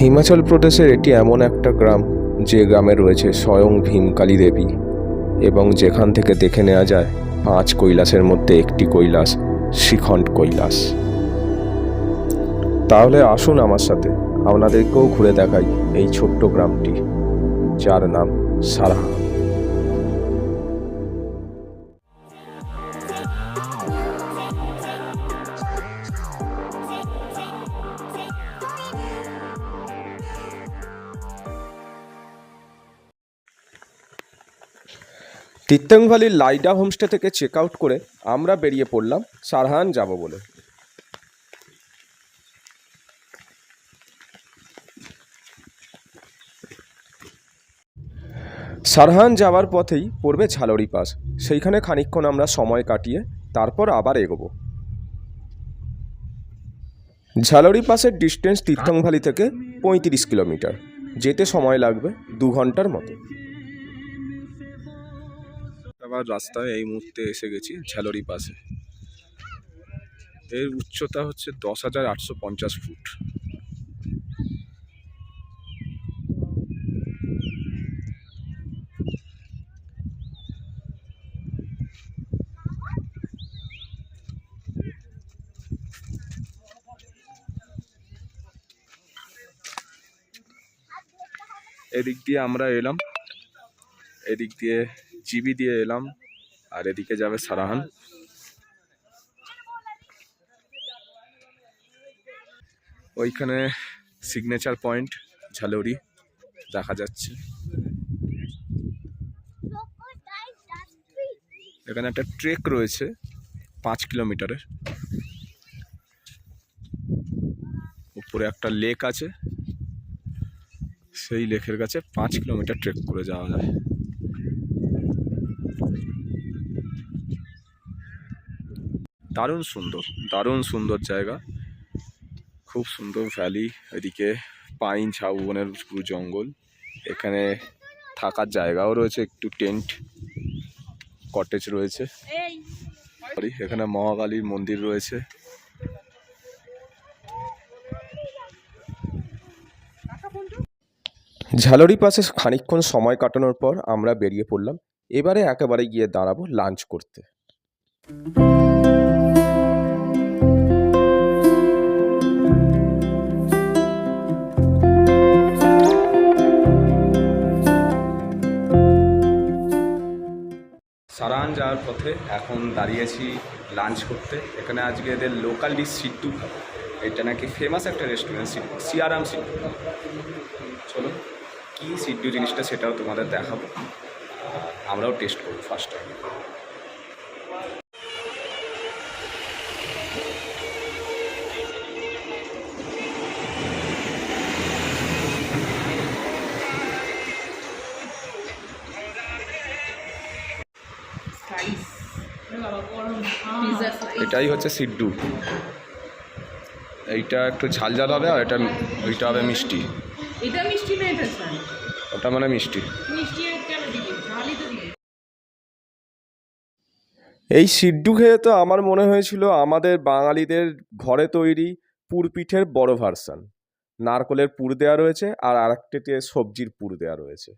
হিমাচল প্রদেশের এটি এমন একটা গ্রাম, যে গ্রামে রয়েছে স্বয়ং ভীমকালী দেবী। এবং যেখান থেকে দেখে নেওয়া যায়, পাঁচ কৈলাসের মধ্যে একটি কৈলাস শ্রীখণ্ড কৈলাস। তাহলে আসুন আমার সাথে, আপনাদেরকেও ঘুরে দেখাই এই ছোট্ট গ্রামটি, যার নাম সারাহা। ভ্যালির লাইডা হোমস্টে থেকে চেক আউট করে আমরা বেরিয়ে পড়লাম, সারহান যাব বলে। সারহান যাওয়ার পথেই পড়বে ঝালরি পাস। সেইখানে খানিকক্ষণ আমরা সময় কাটিয়ে তারপর আবার এগোবো। ঝালরি পাসের ডিস্টেন্স তীর্থং ভ্যালি থেকে পঁয়ত্রিশ কিলোমিটার। যেতে সময় লাগবে দু ঘণ্টার মতো। আবার রাস্তায় এই মুহূর্তে এসে গেছি ঝালরি পাশে। এর উচ্চতা হচ্ছে দশ হাজার আটশো পঞ্চাশ ফুট। এদিক দিয়ে আমরা এলাম। এদিক দিয়ে জিবি দিয়ে এলাম। আর এদিকে যাবে সারাহান। ওইখানে সিগনেচার পয়েন্ট ঝালরি। দেখা যাচ্ছে। এখানে একটা ট্রেক রয়েছে, পাঁচ কিলোমিটারের। উপরে একটা লেক আছে। সেই লেকের কাছে পাঁচ কিলোমিটার ট্রেক করে যাওয়া যায়। দারুণ সুন্দর দারুণ সুন্দর জায়গা। খুব সুন্দর ভ্যালি এদিকে পাইন ঝাউবনের পুরো জঙ্গল। এখানে থাকার জায়গাও রয়েছে একটু টেন্ট কটেজ রয়েছে। এখানে মহাকালীর মন্দির রয়েছে। ঝালরি পাশে খানিকক্ষণ সময় কাটানোর পর আমরা বেরিয়ে পড়লাম। এবারে একেবারে গিয়ে দাঁড়াবো লাঞ্চ করতে। সারান যাওয়ার পথে এখন দাঁড়িয়েছি লাঞ্চ করতে। এখানে আজকে এদের লোকাল ডিশ সিদ্ধু খাব। এটা নাকি ফেমাস একটা রেস্টুরেন্ট সিয়ারাম সিদ্ধু চলো, কী সিদ্ধু জিনিসটা সেটাও তোমাদের দেখাবো। আমরাও টেস্ট করব ফার্স্ট টাইম এটাই হচ্ছে সিড্ডু। এইটা একটু ঝাল ঝাল হবে আর এটা ওইটা হবে মিষ্টি। এটা মিষ্টি না এটা ওটা মানে মিষ্টি। মিষ্টি আর কেন দিবি ঝালই তো দিবি এই সিড্ডু খেয়ে তো আমার মনে হয়েছিল আমাদের বাঙালিদের ঘরে তৈরি পুর পিঠের বড় ভার্সান নারকলের পুর দেওয়া রয়েছে আর আরেকটিতে সবজির পুর দেওয়া রয়েছে।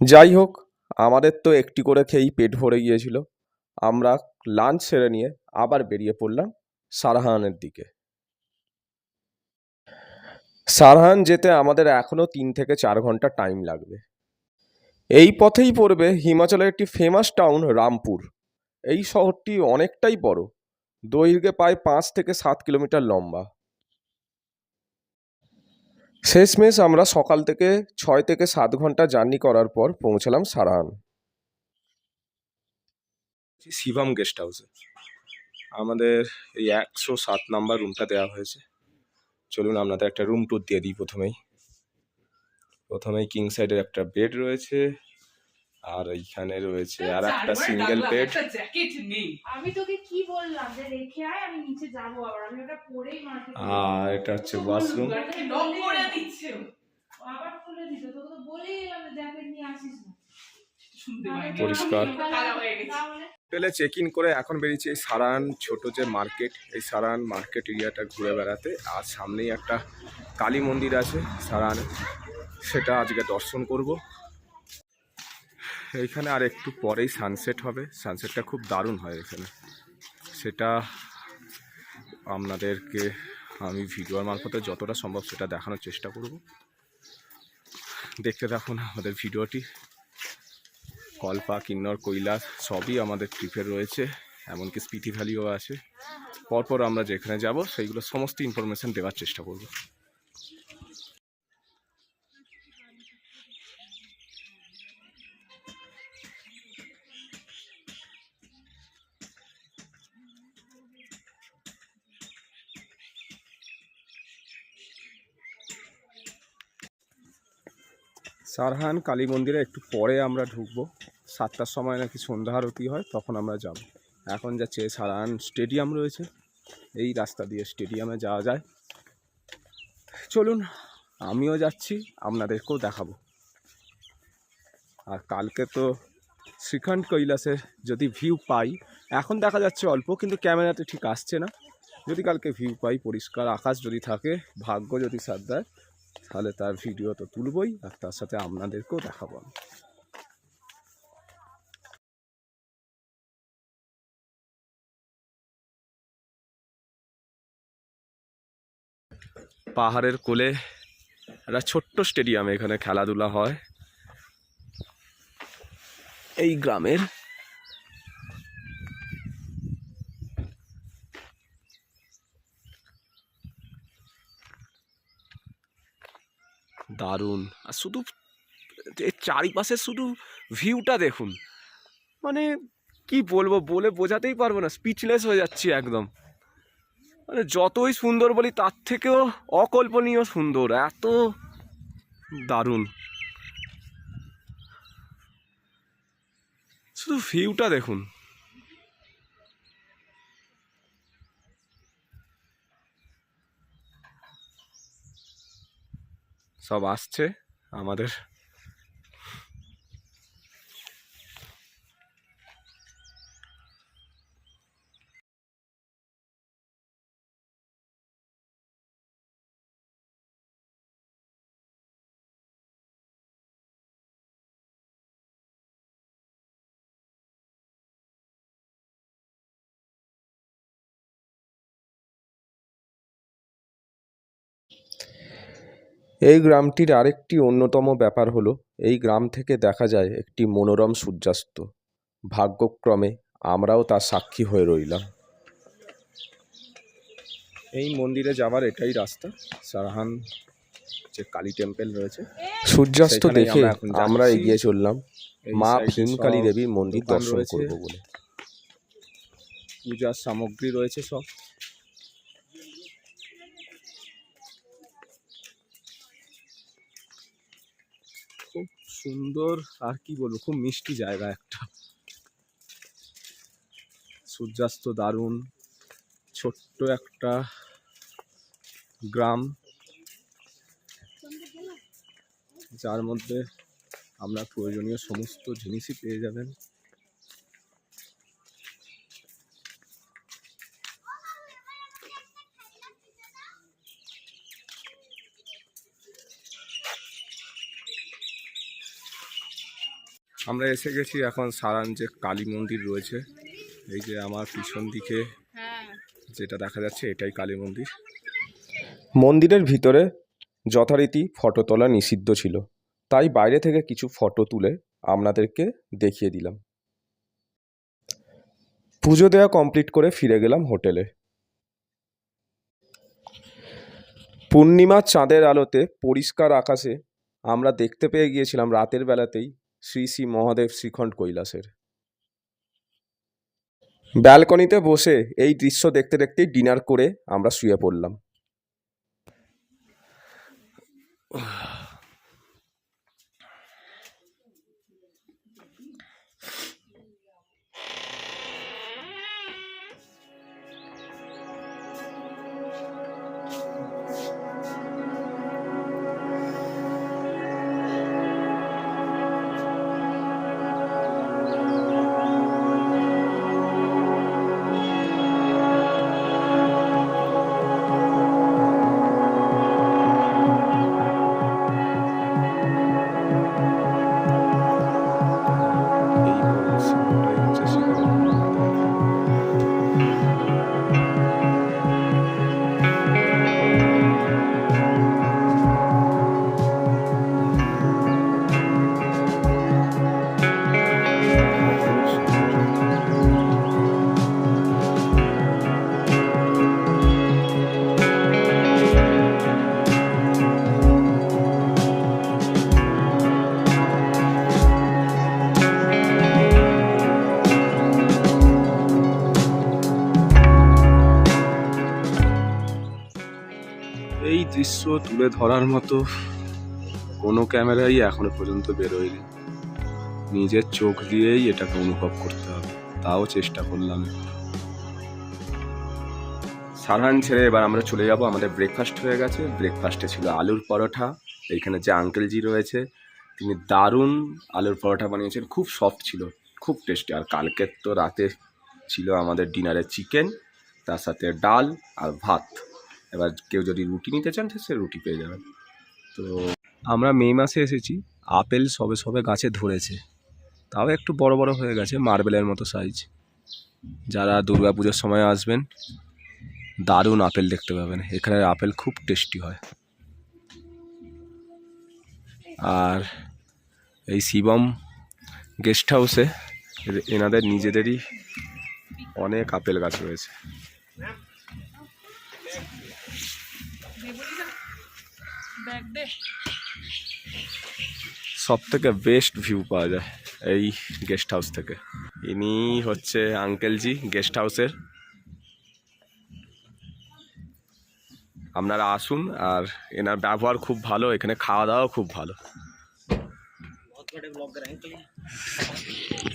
যাই হোক আমাদের তো একটি করে খেয়েই পেট ভরে গিয়েছিল। আমরা লাঞ্চ সেরে নিয়ে আবার বেরিয়ে পড়লাম সারহানের দিকে। সারহান যেতে আমাদের এখনও তিন থেকে চার ঘণ্টা টাইম লাগবে। এই পথেই পড়বে হিমাচলের একটি ফেমাস টাউন রামপুর। এই শহরটি অনেকটাই বড়। দৈর্ঘ্যে প্রায় পাঁচ থেকে সাত কিলোমিটার লম্বা। শেষমেশ আমরা সকাল থেকে ছয় থেকে সাত ঘণ্টা জার্নি করার পর পৌঁছলাম সারাহান শিবম গেস্ট হাউসে। আমাদের এই একশো সাত নাম্বার রুমটা দেওয়া হয়েছে। চলুন আপনাদের একটা রুম ট্যুর দিয়ে দিই প্রথমেই। প্রথমেই কিং সাইডের একটা বেড রয়েছে। আর এইখানে রয়েছে আর একটা সিঙ্গেল বেড জ্যাকেট নেই। আমি তোকে কি বললাম যে রেখে আয় আমি নিচে যাব আবার। আমি ওটা পরেই আর এটা হচ্ছে ওয়াশরুম লক করে দিচ্ছে। আবার খুলে দিত তোকে তো বলেই এলাম জ্যাকেট নিয়ে আসিস না। পরিষ্কার। হোটেলে চেক ইন করে এখন বেরিয়েছি এই সারান ছোট যে মার্কেট এই সারান মার্কেট এরিয়াটা ঘুরে বেড়াতে। আর সামনেই একটা কালী মন্দির আছে সারান। সেটা আজকে দর্শন করব। এইখানে আর একটু পরেই সানসেট হবে। সানসেটটা খুব দারুণ হয় এখানে। সেটা আপনাদেরকে আমি ভিডিওর মারফতে যতটা সম্ভব সেটা দেখানোর চেষ্টা করব। দেখতে থাকুন আমাদের ভিডিওটি। কল্পা কিন্নর কৈলাস সবই আমাদের ট্রিপে রয়েছে, এমনকি স্পিতি ভ্যালিও আছে। পরপর আমরা যেখানে যাব, সেইগুলো সমস্ত ইনফরমেশন দেওয়ার চেষ্টা করব। সারহান কালী মন্দিরে একটু পরে আমরা ঢুকবো। সাতটার সময় নাকি সন্ধ্যা আরতি হয়, তখন আমরা যাব। এখন যাচ্ছে সারহান স্টেডিয়াম রয়েছে। এই রাস্তা দিয়ে স্টেডিয়ামে যাওয়া যায়। চলুন, আমিও যাচ্ছি, আপনাদেরকেও দেখাবো। আর কালকে তো শ্রীখণ্ড কৈলাসে যদি ভিউ পাই, এখন দেখা যাচ্ছে অল্প, কিন্তু ক্যামেরাতে ঠিক আসছে না। যদি কালকে ভিউ পাই, পরিষ্কার আকাশ যদি থাকে, ভাগ্য যদি সাথ দেয় তাহলে তার ভিডিও তো তুলবই, আর তার সাথে আপনাদেরকেও দেখাবো। পাহাড়ের কোলে একটা ছোট্ট স্টেডিয়াম এখানে খেলাধুলা হয় এই গ্রামের দারুণ। আর শুধু এর চারিপাশে শুধু ভিউটা দেখুন। মানে কি বলব, বলে বোঝাতেই পারব না স্পিচলেস হয়ে যাচ্ছি একদম। মানে যতই সুন্দর বলি, তার থেকেও অকল্পনীয় সুন্দর, এত দারুণ। শুধু ভিউটা দেখুন। সব আসছে আমাদের এই গ্রামটির আরেকটি অন্যতম ব্যাপার হলো এই গ্রাম থেকে দেখা যায় একটি মনোরম সূর্যাস্ত। ভাগ্যক্রমে আমরাও তার সাক্ষী হয়ে রইলাম। এই মন্দিরে যাওয়ার এটাই রাস্তা। সারহান যে কালী টেম্পল রয়েছে সূর্যাস্ত দেখে আমরা এগিয়ে চললাম। মা ভীমকালী দেবীর মন্দির দর্শন করব বলে। পূজার সামগ্রী রয়েছে সব। সুন্দর আর কি বলব, খুব মিষ্টি জায়গা একটা। সূর্যাস্ত দারুণ, ছোট্ট একটা গ্রাম। যার মধ্যে আমরা প্রয়োজনীয় সমস্ত জিনিসই পেয়ে যাবেন। আমরা এসে গেছি এখন সারান যে কালী মন্দির রয়েছে, এই যে আমার পিছন দিকে যেটা দেখা যাচ্ছে এটাই কালী মন্দির। মন্দিরের ভিতরে যথারীতি ফটো তোলা নিষিদ্ধ ছিল, তাই বাইরে থেকে কিছু ফটো তুলে আপনাদেরকে দেখিয়ে দিলাম। পুজো দেওয়া কমপ্লিট করে ফিরে গেলাম হোটেলে। পূর্ণিমার চাঁদের আলোতে পরিষ্কার আকাশে আমরা দেখতে পেয়ে গিয়েছিলাম রাতের বেলাতেই শ্রী শ্রী মহাদেব শ্রীখণ্ড কৈলাসের। ব্যালকনিতে বসে এই দৃশ্য দেখতে দেখতেই ডিনার করে আমরা শুয়ে পড়লাম। দৃশ্য তুলে ধরার মতো কোনো ক্যামেরাই এখনও পর্যন্ত বেরোয়নি। নিজের চোখ দিয়েই এটাকে অনুভব করতে হবে, তাও চেষ্টা করলাম সারহান ছেড়ে এবার আমরা চলে যাব, আমাদের ব্রেকফাস্ট হয়ে গেছে। ব্রেকফাস্টে ছিল আলুর পরোটা, এইখানে যে আঙ্কেলজি রয়েছে, তিনি দারুণ আলুর পরোটা বানিয়েছেন, খুব সফট ছিল, খুব টেস্টি আর কালকের তো রাতে ছিল আমাদের ডিনারে চিকেন তার সাথে ডাল আর ভাত। এবার কেউ যদি রুটি নিতে চান, সে রুটি পেয়ে যাবেন তো আমরা মে মাসে এসেছি। আপেল সবে সবে গাছে ধরেছে। তাও একটু বড় বড় হয়ে গেছে, মার্বেলের মতো সাইজ যারা দুর্গা পুজোর সময় আসবেন, দারুণ আপেল দেখতে পাবেন। এখানের আপেল খুব টেস্টি হয়। আর এই শিবম গেস্ট হাউসে এনাদের নিজেদেরই অনেক আপেল গাছ রয়েছে। সব থেকে বেস্ট ভিউ পাওয়া যায় এই গেস্ট হাউস থেকে। ইনি হচ্ছে আঙ্কেলজি গেস্ট হাউসের আপনারা আসুন আর এনার ব্যবহার খুব ভালো, এখানে খাওয়া দাওয়াও খুব ভালো।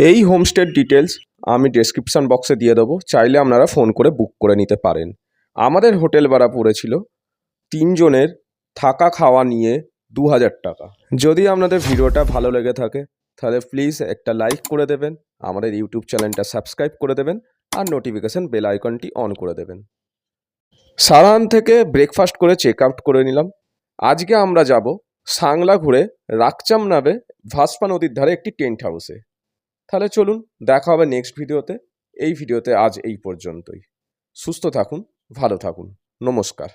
এই হোমস্টের ডিটেলস আমি ডেসক্রিপশন বক্সে দিয়ে দেবো, চাইলে আপনারা ফোন করে বুক করে নিতে পারেন। আমাদের হোটেল ভাড়া পড়েছিল তিনজনের থাকা খাওয়া নিয়ে দু হাজার টাকা। যদি আপনাদের ভিডিওটা ভালো লেগে থাকে, তাহলে প্লিজ একটা লাইক করে দেবেন, আমাদের ইউটিউব চ্যানেলটা সাবস্ক্রাইব করে দেবেন, আর নোটিফিকেশন বেল আইকনটি অন করে দেবেন। সারান থেকে ব্রেকফাস্ট করে চেক আউট করে নিলাম। আজকে আমরা যাব সাংলা ঘুরে রাকচাম নামে ভাসপা নদীর ধারে একটি টেন্ট হাউসে তাহলে চলুন, দেখা হবে নেক্সট ভিডিওতে। এই ভিডিওতে আজ এই পর্যন্তই। সুস্থ থাকুন, ভালো থাকুন। নমস্কার।